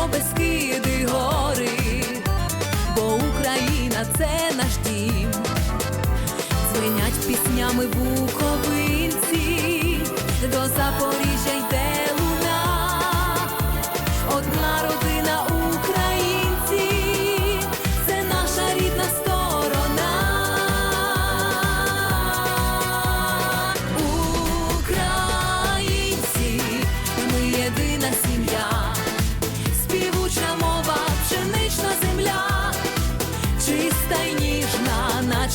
Дунай, Дніпро, гори, бо Україна це наш дім. Дзвенять піснями буковинці, до Запоріжжя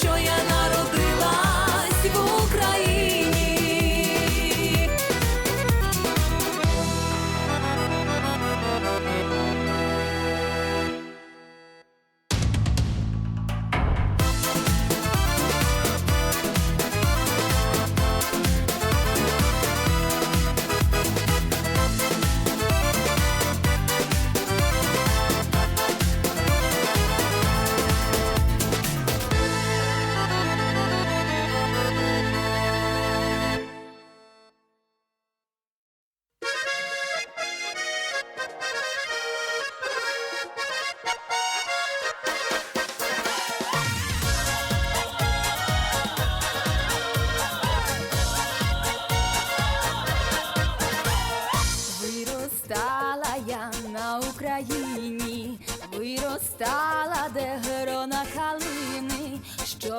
що я народилась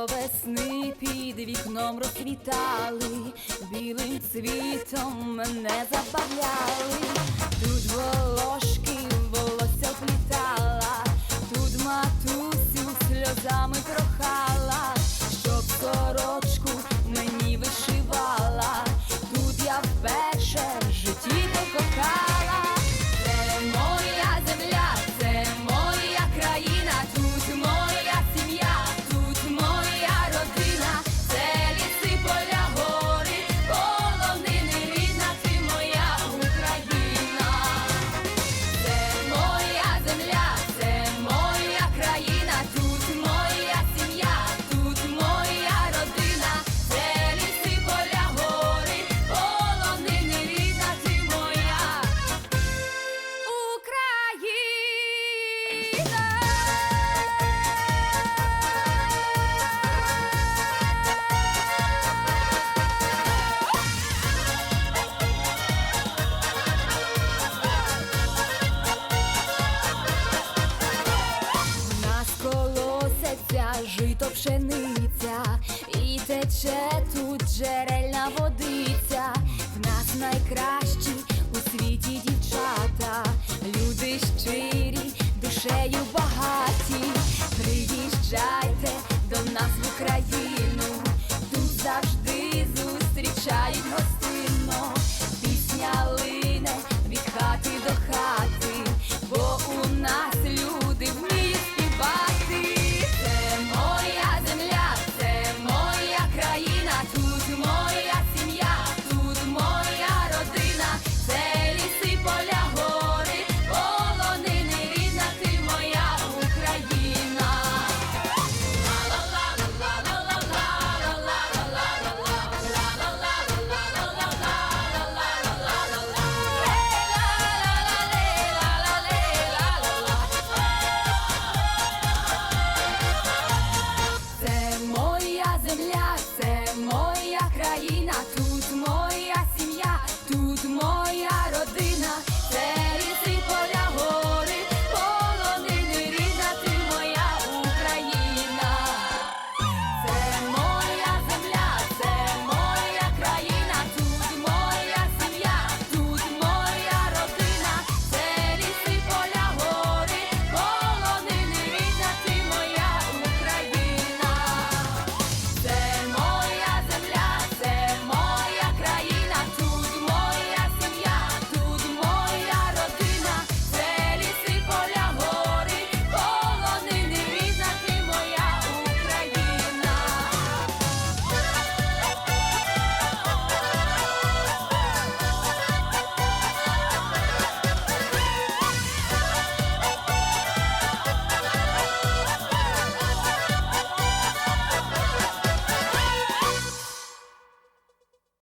весни під вікном розквітали, білим цвітом мене забавляли, тут волошки волосся плітала, тут матусю сльозами прохала, тече тут джерельна водиця. В нас найкращі у світі дівчата, люди щирі, душею багаті, приїжджай